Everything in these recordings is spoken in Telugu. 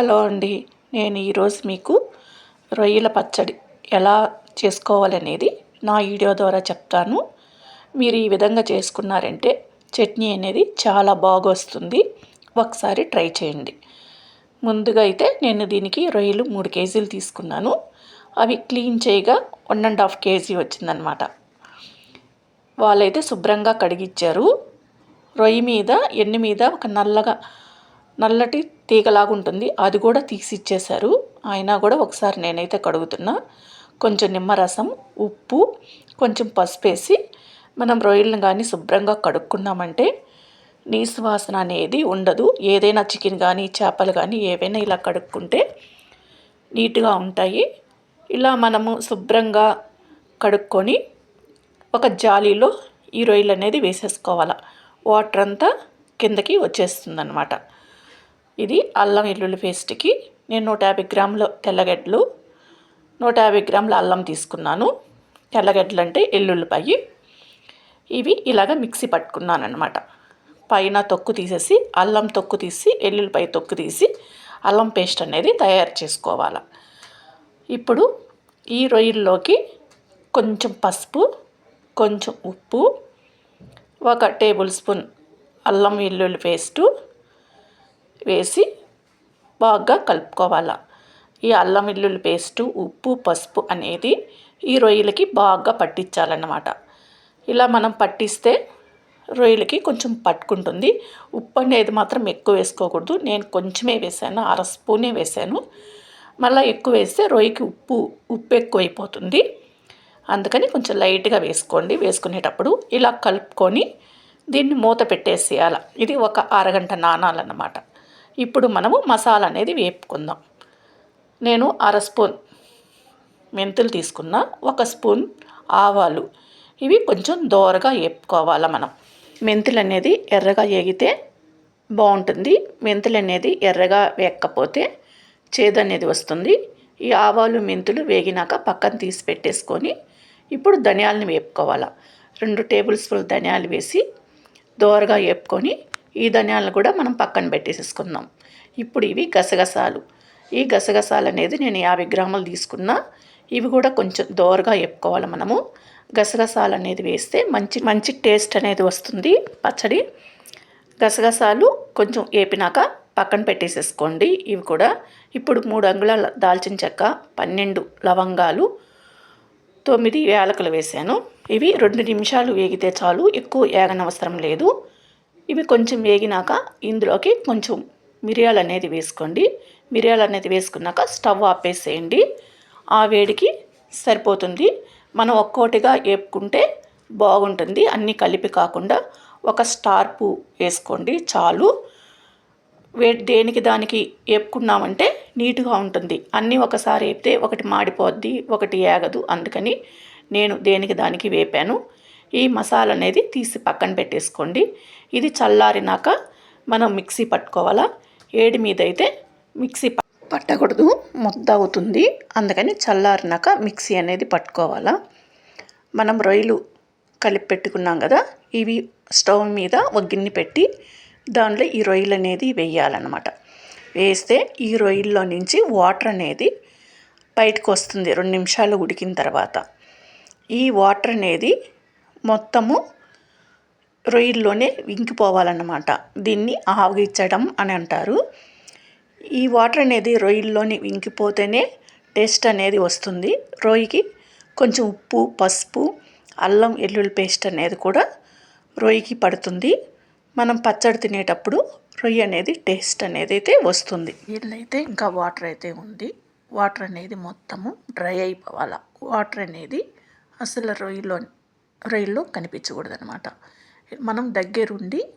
హలో అండి నేను ఈరోజు మీకు రొయ్యల పచ్చడి ఎలా చేసుకోవాలనేది నా వీడియో ద్వారా చెప్తాను. మీరు ఈ విధంగా చేసుకున్నారంటే చట్నీ అనేది చాలా బాగొస్తుంది. ఒకసారి ట్రై చేయండి. ముందుగా అయితే నేను దీనికి రొయ్యలు మూడు కేజీలు తీసుకున్నాను. అవి క్లీన్ చేయగా వన్ అండ్ హాఫ్ కేజీ వచ్చిందనమాట. వాళ్ళైతే శుభ్రంగా కడిగిచ్చారు. రొయ్యి మీద ఎన్ని మీద ఒక నల్లగా నల్లటి తీగలాగా ఉంటుంది అది కూడా తీసి ఇచ్చేశారు అయినా కూడా ఒకసారి నేనైతే కడుగుతున్నా. కొంచెం నిమ్మరసం ఉప్పు కొంచెం పసుపు వేసి మనం రొయ్యలను కానీ శుభ్రంగా కడుక్కున్నామంటే నీసు వాసన అనేది ఉండదు. ఏదైనా చికెన్ కానీ చేపలు కానీ ఏవైనా ఇలా కడుక్కుంటే నీట్గా ఉంటాయి. ఇలా మనము శుభ్రంగా కడుక్కొని ఒక జాలీలో ఈ రొయ్యలు అనేది వేసేసుకోవాలి. వాటర్ అంతా కిందకి వచ్చేస్తుందన్నమాట. ఇది అల్లం వెల్లుల్లి పేస్ట్కి నేను నూట యాభై గ్రాముల తెల్లగడ్డలు నూట యాభై గ్రాముల అల్లం తీసుకున్నాను. తెల్లగడ్డలు అంటే ఎల్లుల్లిపాయి ఇవి ఇలాగ మిక్సీ పట్టుకున్నాను అనమాట పైన తొక్కు తీసేసి అల్లం తొక్కు తీసి ఎల్లుల్లిపాయ తొక్కు తీసి అల్లం పేస్ట్ అనేది తయారు చేసుకోవాలి. ఇప్పుడు ఈ రొయ్యల్లోకి కొంచెం పసుపు కొంచెం ఉప్పు ఒక టేబుల్ స్పూన్ అల్లం వెల్లుల్లి పేస్టు వేసి బాగా కలుపుకోవాలి. ఈ అల్లం వెల్లుల్లి పేస్టు ఉప్పు పసుపు అనేది ఈ రొయ్యలకి బాగా పట్టించాలన్నమాట. ఇలా మనం పట్టిస్తే రొయ్యలకి కొంచెం పట్టుకుంటుంది. ఉప్పు అనేది మాత్రం ఎక్కువ వేసుకోకూడదు. నేను కొంచెమే వేసాను అర స్పూనే వేసాను. మళ్ళీ ఎక్కువ వేస్తే రొయ్యకి ఉప్పు ఉప్పు ఎక్కువైపోతుంది. అందుకని కొంచెం లైట్గా వేసుకోండి. వేసుకునేటప్పుడు ఇలా కలుపుకొని దీన్ని మూత పెట్టేసేయాలి. ఇది ఒక అరగంట నానాలన్నమాట. ఇప్పుడు మనము మసాలా అనేది వేపుకుందాం. నేను అర స్పూన్ మెంతులు తీసుకున్న ఒక స్పూన్ ఆవాలు. ఇవి కొంచెం దోరగా వేపుకోవాలి మనం. మెంతులు అనేది ఎర్రగా వేగితే బాగుంటుంది. మెంతులు అనేది ఎర్రగా వేయకపోతే చేదు అనేది వస్తుంది. ఈ ఆవాలు మెంతులు వేగినాక పక్కన తీసి పెట్టేసుకొని ఇప్పుడు ధనియాలను వేపుకోవాలి. రెండు టేబుల్ స్పూన్ ధనియాలు వేసి దోరగా వేపుకొని ఈ ధనియాలను కూడా మనం పక్కన పెట్టేసేసుకుందాం. ఇప్పుడు ఇవి గసగసాలు. ఈ గసగసాలు అనేది నేను యాభై గ్రాములు తీసుకున్నా. ఇవి కూడా కొంచెం దోరగా వేపుకోవాలి మనము. గసగసాలు అనేది వేస్తే మంచి మంచి టేస్ట్ అనేది వస్తుంది పచ్చడి. గసగసాలు కొంచెం వేపినాక పక్కన పెట్టేసేసుకోండి. ఇవి కూడా ఇప్పుడు మూడు అంగుళాల దాల్చిన చెక్క పన్నెండు లవంగాలు తొమ్మిది యాలకులు వేసాను. ఇవి రెండు నిమిషాలు వేగితే చాలు ఎక్కువ ఏగనవసరం లేదు. ఇవి కొంచెం వేగినాక ఇందులోకి కొంచెం మిరియాలు అనేది వేసుకోండి. మిరియాలు అనేది వేసుకున్నాక స్టవ్ ఆపేసేయండి. ఆ వేడికి సరిపోతుంది. మనం ఒక్కోటిగా వేపుకుంటే బాగుంటుంది. అన్నీ కలిపి కాకుండా ఒక స్టార్పు వేసుకోండి. చాలు. వే దేనికి దానికి వేపుకున్నామంటే నీట్గా ఉంటుంది. అన్నీ ఒకసారి వేపితే ఒకటి మాడిపోద్ది ఒకటి ఏగదు. అందుకని నేను దేనికి దానికి వేపాను. ఈ మసాలా అనేది తీసి పక్కన పెట్టేసుకోండి. ఇది చల్లారినాక మనం మిక్సీ పట్టుకోవాలా? ఏడి మీద అయితే మిక్సీ పట్టకూడదు ముద్ద అవుతుంది అందుకని చల్లారినాక మిక్సీ అనేది పట్టుకోవాలా? మనం రొయ్యలు కలిపి పెట్టుకున్నాం కదా ఇవి స్టవ్ మీద ఒక గిన్నె పెట్టి దానిలో ఈ రొయ్యలు అనేది వేయాలన్నమాట. వేస్తే ఈ రొయ్యల్లో నుంచి వాటర్ అనేది బయటకు వస్తుంది రెండు నిమిషాలు ఉడికిన తర్వాత. ఈ వాటర్ అనేది మొత్తము రొయ్యల్లోనే వింకిపోవాలన్నమాట దీన్ని ఆవగించడం అని అంటారు. ఈ వాటర్ అనేది రొయ్యల్లోని వింకిపోతేనే టేస్ట్ అనేది వస్తుంది. రొయ్యకి కొంచెం ఉప్పు పసుపు అల్లం ఎల్లుల్లి పేస్ట్ అనేది కూడా రొయ్యకి పడుతుంది. మనం పచ్చడి తినేటప్పుడు రొయ్య అనేది టేస్ట్ అనేది అయితే వస్తుంది. వీళ్ళైతే ఇంకా వాటర్ అయితే ఉంది. వాటర్ అనేది మొత్తము డ్రై అయిపోవాలి. వాటర్ అనేది అసలు రొయ్యలో రొయ్యల్లో కనిపించకూడదనమాట మనం దగ్గరుండి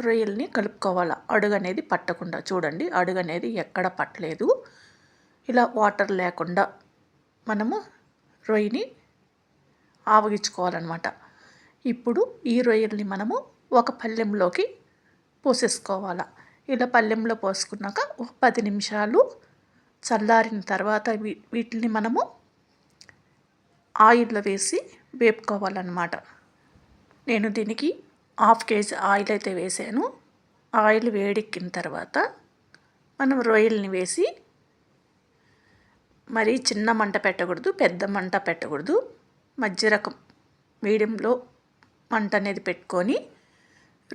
రొయ్యల్ని కలుపుకోవాలి? అడుగు అనేది పట్టకుండా చూడండి. అడుగు అనేది ఎక్కడ పట్టలేదు. ఇలా వాటర్ లేకుండా మనము రొయ్యని ఆవగించుకోవాలన్నమాట. ఇప్పుడు ఈ రొయ్యల్ని మనము ఒక పళ్ళెంలోకి పోసేసుకోవాలి? ఇలా పళ్ళెంలో పోసుకున్నాక ఒక పది నిమిషాలు చల్లారిన తర్వాత వీటిని మనము ఆయిల్లో వేసి వేపుకోవాలన్నమాట. నేను దీనికి హాఫ్ కేజీ ఆయిల్ అయితే వేసాను. ఆయిల్ వేడెక్కిన తర్వాత మనం రొయ్యల్ని వేసి మరీ చిన్న మంట పెట్టకూడదు పెద్ద మంట పెట్టకూడదు. మధ్య రకం మీడియంలో మంట అనేది పెట్టుకొని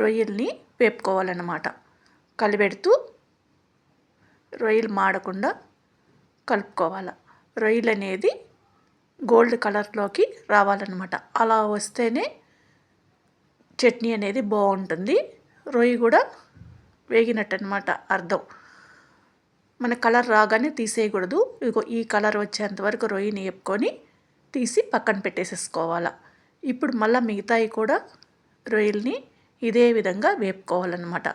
రొయ్యల్ని వేపుకోవాలన్నమాట. కలిపెడుతూ రొయ్యలు మాడకుండా కలుపుకోవాలి. రొయ్యలు అనేది గోల్డ్ కలర్లోకి రావాలన్నమాట. అలా వస్తేనే చట్నీ అనేది బాగుంటుంది. రొయ్యి కూడా వేగినట్టు అనమాట అర్థం. మన కలర్ రాగానే తీసేయకూడదు. ఇదిగో ఈ కలర్ వచ్చేంత వరకు రొయ్యని వేపుకొని తీసి పక్కన పెట్టేసేసుకోవాలి. ఇప్పుడు మళ్ళీ మిగతాయి కూడా రొయ్యల్ని ఇదే విధంగా వేపుకోవాలన్నమాట.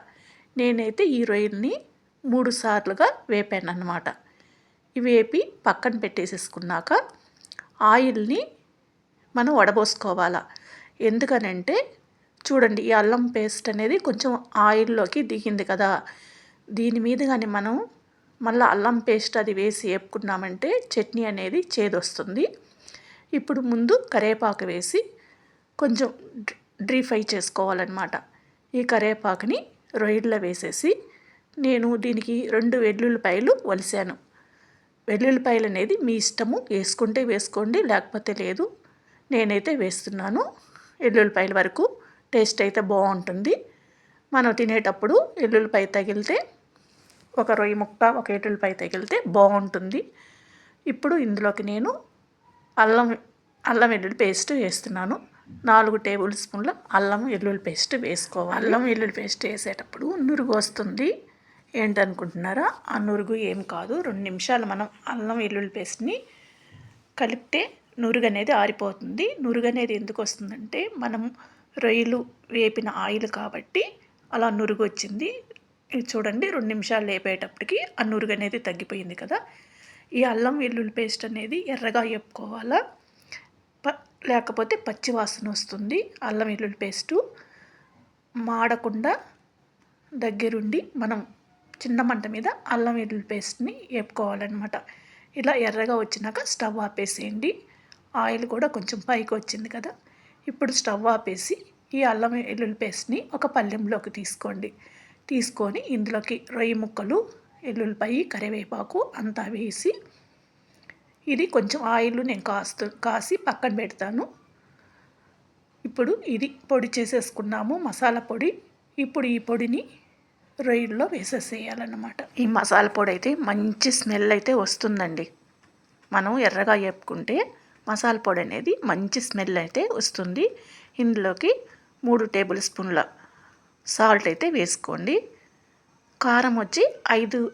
నేనైతే ఈ రొయ్యల్ని మూడు సార్లుగా వేపాను అనమాట వేపి పక్కన పెట్టేసేసుకున్నాక ఆయిల్ని మనం వడబోసుకోవాలా. ఎందుకనంటే చూడండి ఈ అల్లం పేస్ట్ అనేది కొంచెం ఆయిల్లోకి దిగింది కదా. దీని మీద కానీ మనం మళ్ళీ అల్లం పేస్ట్ అది వేసి వేపుకున్నామంటే చట్నీ అనేది చేదొస్తుంది. ఇప్పుడు ముందు కరేపాకు వేసి కొంచెం డ్రీ ఫ్రై చేసుకోవాలన్నమాట. ఈ కరేపాకుని రొయ్యల్లో వేసేసి నేను దీనికి రెండు వెల్లుల్లిపాయలు వలిసాను. వెల్లుల్లిపాయలు అనేది మీ ఇష్టము. వేసుకుంటే వేసుకోండి లేకపోతే లేదు. నేనైతే వేస్తున్నాను. వెల్లుల్లిపాయల వరకు టేస్ట్ అయితే బాగుంటుంది. మనం తినేటప్పుడు వెల్లుల్లిపాయ తగిలితే ఒక రొయ్యి ముక్క ఒక ఎల్లుల్లిపాయ తగిలితే బాగుంటుంది. ఇప్పుడు ఇందులోకి నేను అల్లం అల్లం వెల్లుల్లి పేస్ట్ వేస్తున్నాను. నాలుగు టేబుల్ స్పూన్ల అల్లం వెల్లుల్లి పేస్ట్ వేసుకోవాలి. అల్లం వెల్లుల్లి పేస్ట్ వేసేటప్పుడు నురుగు వస్తుంది. ఏంటనుకుంటున్నారా? ఆ నురుగు ఏం కాదు. రెండు నిమిషాలు మనం అల్లం వెల్లుల్లి పేస్ట్ని కలిపితే నురుగు అనేది ఆరిపోతుంది. నురుగు అనేది ఎందుకు వస్తుందంటే మనం రొయ్యలు వేపిన ఆయిల్ కాబట్టి అలా నురుగు వచ్చింది ఇది చూడండి రెండు నిమిషాలు లేపేటప్పటికి ఆ నురుగు అనేది తగ్గిపోయింది కదా. ఈ అల్లం వెల్లుల్లి పేస్ట్ అనేది ఎర్రగా వేపుకోవాలా ప లేకపోతే పచ్చి వాసన వస్తుంది. అల్లం వెల్లుల్లి పేస్టు మాడకుండా దగ్గరుండి మనం చిన్న మంట మీద అల్లం వెల్లుల్లి పేస్ట్ని వేపుకోవాలన్నమాట. ఇలా ఎర్రగా వచ్చినాక స్టవ్ ఆపేసేయండి. ఆయిల్ కూడా కొంచెం పైకి వచ్చింది కదా. ఇప్పుడు స్టవ్ ఆపేసి ఈ అల్లం వెల్లుల్లి పేస్ట్ని ఒక పల్లెంలోకి తీసుకోండి. తీసుకొని ఇందులోకి రొయ్యి ముక్కలు ఎల్లుల్లిపాయి కరివేపాకు అంతా వేసి ఇది కొంచెం ఆయిల్ నేను కాస్తు కాసి పక్కన పెడతాను. ఇప్పుడు ఇది పొడి చేసేసుకున్నాము మసాలా పొడి. ఇప్పుడు ఈ పొడిని రొయ్యల్లో వేసేసేయాలన్నమాట. ఈ మసాలా పొడి అయితే మంచి స్మెల్ అయితే వస్తుందండి. మనం ఎర్రగా వేపుకుంటే మసాలా పొడి అనేది మంచి స్మెల్ అయితే వస్తుంది. ఇందులోకి మూడు టేబుల్ స్పూన్ల సాల్ట్ అయితే వేసుకోండి. కారం వచ్చి ఐదు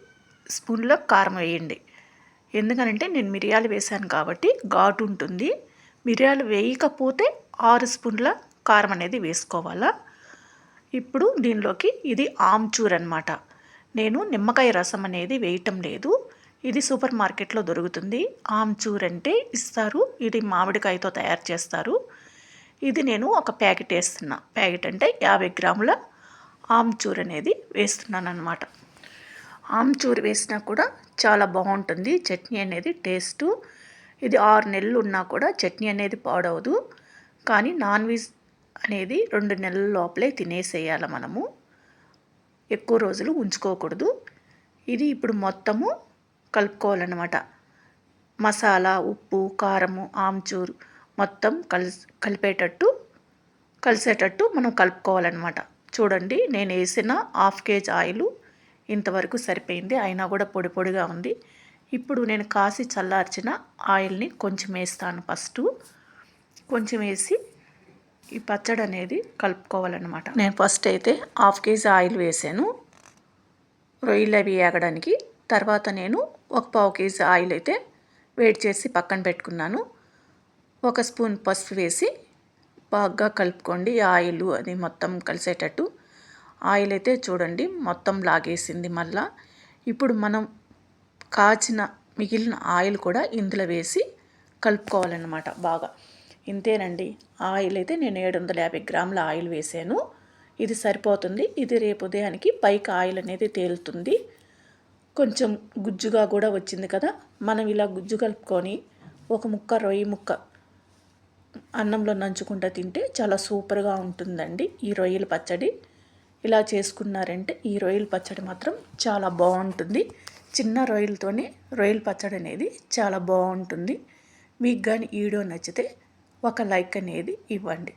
స్పూన్ల కారం వేయండి. ఎందుకనంటే నేను మిరియాలు వేశాను కాబట్టి ఘాటు ఉంటుంది. మిరియాలు వేయకపోతే ఆరు స్పూన్ల కారం అనేది వేసుకోవాలా? ఇప్పుడు దీనిలోకి ఇది ఆమ్చూర్ అనమాట నేను నిమ్మకాయ రసం అనేది వేయటం లేదు. ఇది సూపర్ మార్కెట్లో దొరుకుతుంది. ఆమ్చూర్ అంటే ఇస్తారు. ఇది మామిడికాయతో తయారు చేస్తారు. ఇది నేను ఒక ప్యాకెట్ వేస్తున్నా. ప్యాకెట్ అంటే యాభై గ్రాముల ఆమ్చూర్ అనేది వేస్తున్నాను అనమాట ఆమ్చూర్ వేసినా కూడా చాలా బాగుంటుంది. చట్నీ అనేది టేస్టు. ఇది ఆరు నెలలు ఉన్నా కూడా చట్నీ అనేది పాడవదు. కానీ నాన్ వెజ్ అనేది రెండు నెలల లోపలే తినేసేయాలి మనము. ఎక్కువ రోజులు ఉంచుకోకూడదు. ఇది ఇప్పుడు మొత్తము కలుపుకోవాలన్నమాట. మసాలా ఉప్పు కారము ఆమ్చూరు మొత్తం కలిసి కలిపేటట్టు కలిసేటట్టు మనం కలుపుకోవాలన్నమాట. చూడండి నేను వేసిన హాఫ్ కేజీ ఆయిల్ ఇంతవరకు సరిపోయింది. అయినా కూడా పొడి పొడిగా ఉంది. ఇప్పుడు నేను కాసి చల్లార్చిన ఆయిల్ని కొంచెం వేస్తాను ఫస్ట్. కొంచెం వేసి ఈ పచ్చడి అనేది కలుపుకోవాలన్నమాట. నేను ఫస్ట్ అయితే హాఫ్ కేజీ ఆయిల్ వేసాను. రొయ్యలు అవి వేగడానికి తర్వాత నేను ఒక పావు కేజీ ఆయిల్ అయితే వేడి చేసి పక్కన పెట్టుకున్నాను. ఒక స్పూన్ పసుపు వేసి బాగా కలుపుకోండి. ఆయిల్ అది మొత్తం కలిసేటట్టు. ఆయిల్ అయితే చూడండి మొత్తం లాగేసింది మళ్ళా. ఇప్పుడు మనం కాచిన మిగిలిన ఆయిల్ కూడా ఇందులో వేసి కలుపుకోవాలన్నమాట బాగా. ఇంతేనండి. ఆయిల్ అయితే నేను ఏడు వందల యాభై గ్రాముల ఆయిల్ వేసాను. ఇది సరిపోతుంది. ఇది రేపు ఉదయానికి పైకి ఆయిల్ అనేది తేలుతుంది. కొంచెం గుజ్జుగా కూడా వచ్చింది కదా. మనం ఇలా గుజ్జు కలుపుకొని ఒక ముక్క రొయ్యి ముక్క అన్నంలో నంచుకుంటూ తింటే చాలా సూపర్గా ఉంటుందండి ఈ రొయ్యల పచ్చడి. ఇలా చేసుకున్నారంటే ఈ రొయ్యల పచ్చడి మాత్రం చాలా బాగుంటుంది. చిన్న రొయ్యలతోనే రొయ్యల పచ్చడి అనేది చాలా బాగుంటుంది. మీకు కానీ ఈడో వీడియో నచ్చితే ఒక లైక్ అనేది ఇవ్వండి.